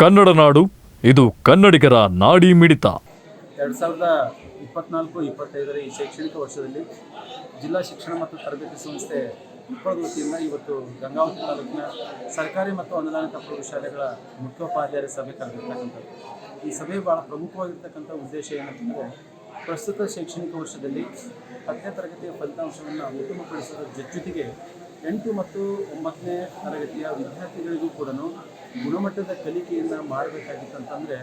ಕನ್ನಡ ನಾಡು, ಇದು ಕನ್ನಡಿಗರ ನಾಡಿ ಮಿಡಿತ. ಎರಡು ಸಾವಿರದ ಇಪ್ಪತ್ನಾಲ್ಕು, ಇಪ್ಪತ್ತೈದರ ಈ ಶೈಕ್ಷಣಿಕ ವರ್ಷದಲ್ಲಿ ಜಿಲ್ಲಾ ಶಿಕ್ಷಣ ಮತ್ತು ತರಬೇತಿ ಸಂಸ್ಥೆ ಮಕ್ಕಳ ವತಿಯಿಂದ ಇವತ್ತು ಗಂಗಾವತಿ ತಾಲೂಕಿನ ಸರ್ಕಾರಿ ಮತ್ತು ಅನುದಾನಿತ ಪ್ರೌಢಶಾಲೆಗಳ ಮುಖ್ಯೋಪಾಧ್ಯಾಯರ ಸಭೆ ಕರೆದಿರ್ತಕ್ಕಂಥದ್ದು. ಈ ಸಭೆ ಭಾಳ ಪ್ರಮುಖವಾಗಿರ್ತಕ್ಕಂಥ ಉದ್ದೇಶ ಏನಂತಂದರೆ, ಪ್ರಸ್ತುತ ಶೈಕ್ಷಣಿಕ ವರ್ಷದಲ್ಲಿ ಹತ್ತನೇ ತರಗತಿಯ ಫಲಿತಾಂಶವನ್ನು ಉತ್ತಮಪಡಿಸುವ ಜೊತೆಗೆ ಎಂಟು ಮತ್ತು ಒಂಬತ್ತನೇ ತರಗತಿಯ ವಿದ್ಯಾರ್ಥಿಗಳಿಗೂ ಕೂಡ ಗುಣಮಟ್ಟದ ಕಲಿಕೆಯನ್ನು ಮಾಡಬೇಕಾಗಿತ್ತಂತಂದರೆ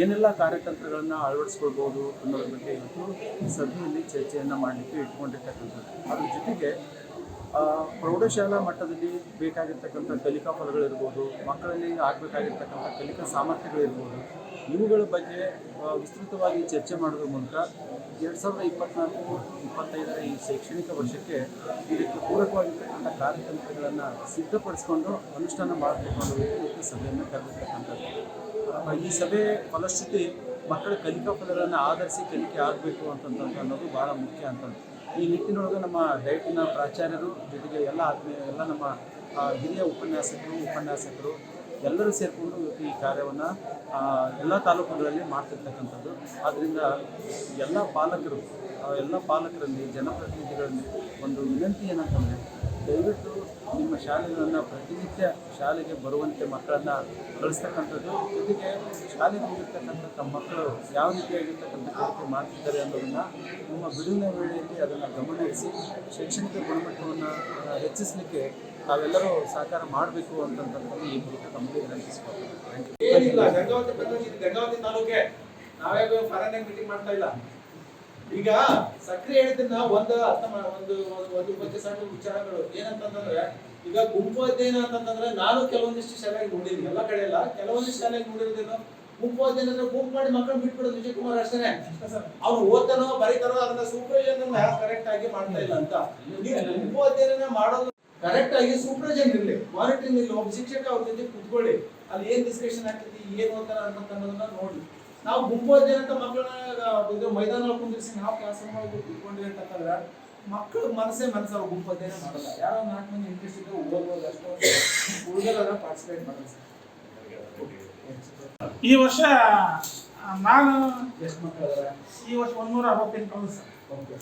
ಏನೆಲ್ಲ ಕಾರ್ಯತಂತ್ರಗಳನ್ನು ಅಳವಡಿಸ್ಕೊಳ್ಬೋದು ಅನ್ನೋದ್ರ ಬಗ್ಗೆ ಇವತ್ತು ಸಭೆಯಲ್ಲಿ ಚರ್ಚೆಯನ್ನು ಮಾಡಲಿಕ್ಕೆ ಇಟ್ಕೊಂಡಿರ್ತಕ್ಕಂಥದ್ದು. ಅದ್ರ ಜೊತೆಗೆ ಪ್ರೌಢಶಾಲಾ ಮಟ್ಟದಲ್ಲಿ ಬೇಕಾಗಿರ್ತಕ್ಕಂಥ ಕಲಿಕಾ ಫಲಗಳಿರ್ಬೋದು, ಮಕ್ಕಳಲ್ಲಿ ಆಗಬೇಕಾಗಿರ್ತಕ್ಕಂಥ ಕಲಿಕಾ ಸಾಮರ್ಥ್ಯಗಳಿರ್ಬೋದು, ಇವುಗಳ ಬಗ್ಗೆ ವಿಸ್ತೃತವಾಗಿ ಚರ್ಚೆ ಮಾಡೋದ್ರ ಮೂಲಕ ಎರಡು ಸಾವಿರದ ಇಪ್ಪತ್ನಾಲ್ಕು, ಇಪ್ಪತ್ತೈದರ ಈ ಶೈಕ್ಷಣಿಕ ವರ್ಷಕ್ಕೆ ಇದಕ್ಕೆ ಪೂರಕವಾಗಿರ್ತಕ್ಕಂಥ ಕಾರ್ಯತಂತ್ರಗಳನ್ನು ಸಿದ್ಧಪಡಿಸ್ಕೊಂಡು ಅನುಷ್ಠಾನ ಮಾಡಬೇಕು ಅನ್ನೋದಕ್ಕೆ ಸಭೆಯನ್ನು ಕರೆದಿರ್ತಕ್ಕಂಥದ್ದು. ಈ ಸಭೆ ಫಲಶ್ರುತಿ ಮಕ್ಕಳ ಕಲಿಕಾ ಫಲಗಳನ್ನು ಆಧರಿಸಿ ಕಲಿಕೆ ಆಗಬೇಕು ಅಂತಂತ ಅನ್ನೋದು ಭಾಳ ಮುಖ್ಯ ಅಂತ ಈ ನಿಟ್ಟಿನೊಳಗೆ ನಮ್ಮ ಡೈಟಿನ ಪ್ರಾಚಾರ್ಯರು ಜೊತೆಗೆ ಎಲ್ಲ ಆತ್ಮೀಯ ಎಲ್ಲ ನಮ್ಮ ಹಿರಿಯ ಉಪನ್ಯಾಸಕರು ಉಪನ್ಯಾಸಕರು ಎಲ್ಲರೂ ಸೇರಿಕೊಂಡು ಈ ಕಾರ್ಯವನ್ನು ಎಲ್ಲ ತಾಲೂಕುಗಳಲ್ಲಿ ಮಾಡ್ತಿರ್ತಕ್ಕಂಥದ್ದು. ಆದ್ದರಿಂದ ಎಲ್ಲ ಪಾಲಕರು ಎಲ್ಲ ಪಾಲಕರಲ್ಲಿ ಜನಪ್ರತಿನಿಧಿಗಳಲ್ಲಿ ಒಂದು ವಿನಂತಿ ಏನಂತಂದರೆ, ದಯವಿಟ್ಟು ನಿಮ್ಮ ಶಾಲೆಗಳನ್ನು ಪ್ರತಿನಿತ್ಯ ಶಾಲೆಗೆ ಬರುವಂತೆ ಮಕ್ಕಳನ್ನು ಕಳಿಸ್ತಕ್ಕಂಥದ್ದು. ಜೊತೆಗೆ ಶಾಲೆಗೆ ಹೋಗಿರ್ತಕ್ಕಂಥ ತಮ್ಮ ಮಕ್ಕಳು ಯಾವ ರೀತಿಯಾಗಿರ್ತಕ್ಕಂಥ ಕಲಿಕೆ ಮಾಡ್ತಿದ್ದಾರೆ ಅನ್ನೋದನ್ನು ನಿಮ್ಮ ಬಿಡುವಿನ ವೇಳೆಯಲ್ಲಿ ಅದನ್ನು ಗಮನಿಸಿ ಶೈಕ್ಷಣಿಕ ಗುಣಮಟ್ಟವನ್ನು ಹೆಚ್ಚಿಸಲಿಕ್ಕೆ ತಾವೆಲ್ಲರೂ ಸಹಕಾರ ಮಾಡಬೇಕು ಅಂತಂತಂದ್ರೆ ಈ ಮೂಲಕ ತಮಗೆ ಗಂಗಾವತಿ ತಾಲೂಕೆ. ನಾವ್ಯಾಗ ಫಾರನ್ ಮೀಟಿಂಗ್ ಮಾಡ್ತಾ ಇಲ್ಲ. ಈಗ ಸಕ್ರಿಯ ಹೇಳಿದ್ದನ್ನ ಒಂದು ಅರ್ಥ ಒಂದು ಒಂದು- ಬಗ್ಗೆ ಸಣ್ಣ ವಿಚಾರಗಳು. ಏನಂತಂದ್ರೆ ಈಗ ಗುಂಪು ಅಧ್ಯಯನ ಅಂತಂದ್ರೆ ನಾನು ಕೆಲವೊಂದಿಷ್ಟು ಶಾಲೆಗೆ ನೋಡಿದ್ದೀನಿ. ಎಲ್ಲ ಕಡೆ ಇಲ್ಲ ಕೆಲವೊಂದಿಷ್ಟು ಶಾಲೆಗೆ ನೋಡಿರೋದೇನು, ಗುಂಪು ಅಧ್ಯಯನ ಅಂದ್ರೆ ಗುಂಪು ಮಾಡಿ ಮಕ್ಕಳು ಬಿಟ್ಬಿಡೋದು ವಿಜಯ್ ಕುಮಾರ್ ಅಷ್ಟೇ ಅವ್ರು ಓದ್ತಾನೋ ಬರೀತಾರೋ ಅದನ್ನ ಸೂಪರ್ವಿಷನ್ ಕರೆಕ್ಟ್ ಆಗಿ ಮಾಡ್ತಾ ಇಲ್ಲ ಅಂತ. ಗುಂಪು ಅಧ್ಯಯನ ಮಾಡೋದು ಕರೆಕ್ಟ್ ಆಗಿ ಸೂಪರ್ವಿಷನ್ ಇರಲಿ. ಕ್ವಾರಂಟೈನ್ ಇಲ್ಲಿ ಒಬ್ಬ ಶಿಕ್ಷಕ ಅವ್ರ ಜೊತೆ ಕುತ್ಕೊಳ್ಳಿ. ಅಲ್ಲಿ ಏನ್ ಡಿಸ್ಕಷನ್ ಆಗ್ತೈತಿ ಏನ್ ಓದ್ತಾರ ಅಂತ ಅನ್ನೋದನ್ನ ನೋಡಿ. ನಾವು ಗುಂಪು ಅಧ್ಯಯನ ಅಂತ ಮಕ್ಕಳನ್ನ ಮೈದಾನ ಕುಂದಿರಿಸಿ ನಾವು ಕೆಲಸ ಮಾಡಿ ಕುತ್ಕೊಂಡ್ವಿ ಅಂತಂದ್ರೆ ಮಕ್ಕಳ ಮನಸ್ಸೇ ಮನಸ್ಸು ಅವ್ರು ಗುಂಪು ಅಧ್ಯಯನ ಮಾಡಲ್ಲ. ಯಾರೋ ನಾಲ್ಕು ಮಂದಿ ಇಂಟ್ರೆಸ್ಟ್ ಇದ್ರೆ ಓದ್ಬೋದು ಅಷ್ಟು. ಉಳಿದಲ್ಲ ಪಾರ್ಟಿಸಿಪೇಟ್ ಮಾಡಲ್ಲ ಈ ವರ್ಷ ನಾನು ಎಷ್ಟು ಮಕ್ಕಳು ಈ ವರ್ಷ ಒಂದೂರ ಅರವತ್ತೆಂಟು ಸರ್. ಓಕೆ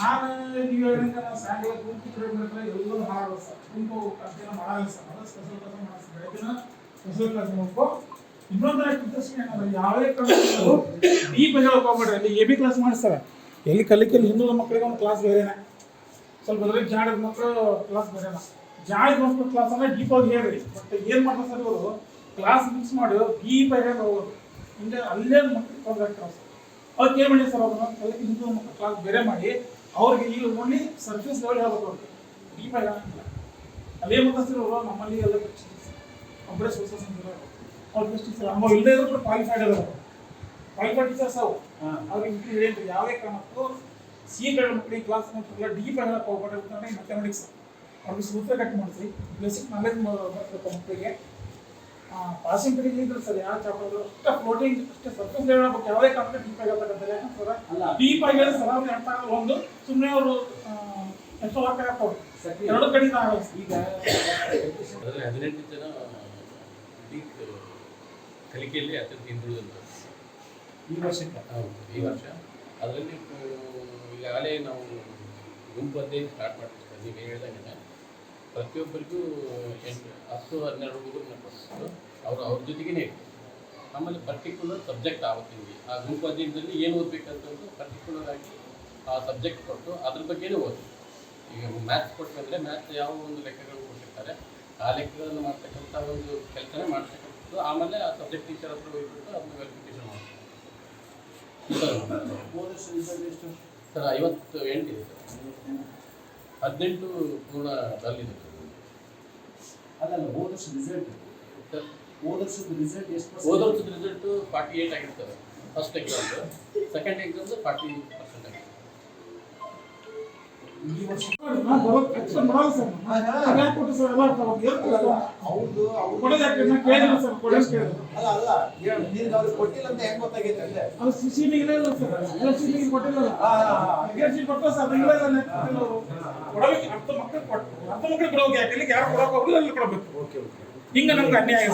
ನಾನು ನೀವು ಹೇಳಿದಂಗೆ ನಾವು ಸ್ಯಾಂಡಲ್ ಗುಂಪು ತಿರುಗಿದ್ರೆ ಎಲ್ಲರೂ ಹಾಡು ಸರ್ ಗುಂಪು ಅಧ್ಯಯನ ಮಾಡಲ್ಲ ಸರ್ ಅದು ಸ್ಪೆಷಲ್ ಕ್ಲಾಸ್ ಮಾಡಿಸ್ತಾರೆ. ಬೆಳಗಿನ ಸ್ಪೆಷಲ್ ಕ್ಲಾಸ್ ಹೋಗ್ಬೋ ಇನ್ನೊಂದು ಇಂಟ್ರೆಸ್ಟ್ ಏನಂದ್ರೆ ಯಾವುದೇ ಕ್ಲಾಸ್ ಈ ಬಗ್ಗೆ ಹೋಗ್ಬೇಡ್ರಿ ಅಲ್ಲಿ ಎ ಬಿ ಕ್ಲಾಸ್ ಮಾಡಿಸ್ತಾರೆ. ಎಲ್ಲಿ ಕಲಿಕೆಯಲ್ಲಿ ಹಿಂದೂದ ಮಕ್ಕಳಿಗೆ ಒಂದು ಕ್ಲಾಸ್ ಬೇರೆನೆ. ಸ್ವಲ್ಪ ಅದ್ರಲ್ಲಿ ಜಾಡದ ಮಕ್ಕಳು ಕ್ಲಾಸ್ ಬೇರೆನ. ಜಾಡದ ಮಕ್ಕಳು ಕ್ಲಾಸ್ ಅಂದ್ರೆ ಡೀಪ್ ಆಗಿ ಹೇಳ್ರಿ. ಬಟ್ ಏನ್ ಮಾಡ್ತಾರೆ ಸರ್ ಇವರು? ಕ್ಲಾಸ್ ಮಿಕ್ಸ್ ಮಾಡಿ ಬಿ ಹೇಳಿ ಹೋಗೋದು. ಹಿಂಗೆ ಅಲ್ಲೇ ಮಕ್ಕಳು ಕ್ಲಾಸ್ ಅವ್ರಿಗೆ ಏನು ಮಾಡಿ ಸರ್ ಅವ್ರನ್ನ ಮಕ್ಕಳು ಕ್ಲಾಸ್ ಬೇರೆ ಮಾಡಿ ಅವ್ರಿಗೆ ಈಗ ಓನ್ಲಿ ಸರ್ಫೇಸ್ ಲೆವೆಲ್ ಹೇಳ್ಬೇಕು ಅವ್ರಿಗೆ. ಆಗಿಲ್ಲ ಹೇಳಂಗಿಲ್ಲ ಅದೇ ಅವರು ನಮ್ಮಲ್ಲಿ ಎಲ್ಲ ಒಬ್ಬರೇ ಸೋರ್ಸಸ್ ಅಂತಾರೆ ಅವ್ರು. ಬೆಸ್ಟ್ ಸರ್ ಅಮ್ಮ ಇಲ್ಲದೆ ಇದ್ರು ಕೂಡ ಕ್ವಾಲಿಫೈಡ್ ಅದಾರ ಕ್ವಾಲಿಫೈಡ್ ಟೀಚರ್ಸ್ ಅವು ಅವ್ರಿಗೆ ಹೇಳಿದ್ರು ಯಾವುದೇ ಕಾರಣಕ್ಕೂ ಸಿ ಗ್ರೇಡ್ ಮಕ್ಕಳಿಗೆ ಕ್ಲಾಸ್ ಎಲ್ಲ ಡೀಪ್ ಹೇಳಕ್ಕೆ ಹೋಗ್ಬೇಡ್ರಿ ಅಂತಂದ್ರೆ ಮ್ಯಾಥಮೆಟಿಕ್ಸ್ ಅವ್ರಿಗೆ ಸೂತ್ರ ಕಟ್ ಮಾಡಿಸಿ ಬೇಸಿಕ್ ನಾಲೆಜ್ ಬರ್ತದೆ ಮಕ್ಕಳಿಗೆ. ಪಾಸಿಂಗ್ ಪೀರಿಯಡ್ ಇದ್ರೆ ಸರ್ ಯಾವ ಚಾಪಲ್ ಅಷ್ಟೇ ಫ್ಲೋಟಿಂಗ್ ಅಷ್ಟೇ ಸರ್ಫೇಸ್ ಲೆವೆಲ್ ಬಗ್ಗೆ ಯಾವುದೇ ಕಾರಣಕ್ಕೆ ಡೀಪ್ ಆಗಿ ಹೇಳ್ಬೇಕಂತಾರೆ ಯಾಕಂದ್ರೆ ಅಲ್ಲ. ಡೀಪ್ ಆಗಿ ಹೇಳಿ ಸರ್ ಅವ್ರಿಗೆ ಅರ್ಥ ಆಗಲ್ಲ ಒಂದು ಸುಮ್ಮನೆ ಅವರು ಎಷ್ಟು ವರ್ಕ್ ಸಕ್ರಿಯ. ಎರಡು ಕಡೆಯಿಂದ ಆಗಲ್ಲ ಈಗ ಅದರಲ್ಲಿ ಹದಿನೆಂಟು ಜನ ಡೀಪ್ ಕಲಿಕೆಯಲ್ಲಿ ಅತ್ಯಂತ ಹಿಂದುಳಿದಂತ ಈ ವರ್ಷಕ್ಕೆ? ಹೌದು ಈ ವರ್ಷ. ಅದರಲ್ಲಿ ಈಗಾಗಲೇ ನಾವು ಗುಂಪು ಅಧ್ಯಯನ ಸ್ಟಾರ್ಟ್ ಮಾಡ್ತೀವಿ ನೀವು ಹೇಳ್ದಂಗೆ ಪ್ರತಿಯೊಬ್ಬರಿಗೂ ಎಂಟು ಹತ್ತು ಹನ್ನೆರಡು ಹುಡುಗರನ್ನ ಕೊಡಿಸಿದ್ರು ಅವರು ಅವ್ರ ಜೊತೆಗೇ ಇತ್ತು ನಮ್ಮಲ್ಲಿ ಪರ್ಟಿಕ್ಯುಲರ್ ಸಬ್ಜೆಕ್ಟ್ ಆವತ್ತಿಂಗೆ ಆ ಗುಂಪು ಅಧ್ಯಯನದಲ್ಲಿ ಏನು ಓದಬೇಕಂತಂದು ಪರ್ಟಿಕ್ಯುಲರ್ ಆಗಿ ಆ ಸಬ್ಜೆಕ್ಟ್ ಕೊಟ್ಟು ಅದ್ರ ಬಗ್ಗೆನೇ ಓದಿ ಈಗ ಮ್ಯಾಥ್ಸ್ ಕೊಟ್ಟಂದರೆ ಮ್ಯಾಥ್ಸ್ ಯಾವ ಒಂದು ಲೆಕ್ಕಗಳು ಕೊಟ್ಟಿರ್ತಾರೆ ಆ ಲೆಕ್ಕಗಳನ್ನು ಮಾಡ್ತಕ್ಕಂಥ ಒಂದು ಕೆಲಸನೇ ಮಾಡ್ತಕ್ಕಂಥದ್ದು. ಆಮೇಲೆ ಆ ಸಬ್ಜೆಕ್ಟ್ ಟೀಚರ್ ಹತ್ರ ಹೋಗ್ಬಿಟ್ಟು ಅದನ್ನ ವೆರಿಫಿಕೇಶನ್ ಮಾಡ್ತಾರೆ ಸರ್ ಐವತ್ತು ಎಂಟಿದೆ ಸರ್. ಹದಿನೆಂಟು ಪೂರ್ಣ ಡಲ್ಲಿದೆ. ಅಲ್ಲಲ್ಲ ಹೋದ ವರ್ಷ ರಿಸಲ್ಟ್ ಹೋದ ವರ್ಷದ ರಿಸಲ್ಟ್ ಎಷ್ಟು ಹೋದ ವರ್ಷದ ರಿಸಲ್ಟು ಫಾರ್ಟಿ ಏಟ್ ಆಗಿರ್ತದೆ. First exam second exam forty ಕೊಟ್ಟಿಲ್ಲ ಅಂತ ಹೆಂಗ್ ಇಲ್ಲ ಇಲ್ಲ ಇಲ್ಲ ನಮ್ಗೆ ಅನ್ಯಾಯ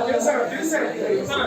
ಆಗಿದೆ ಸರ್.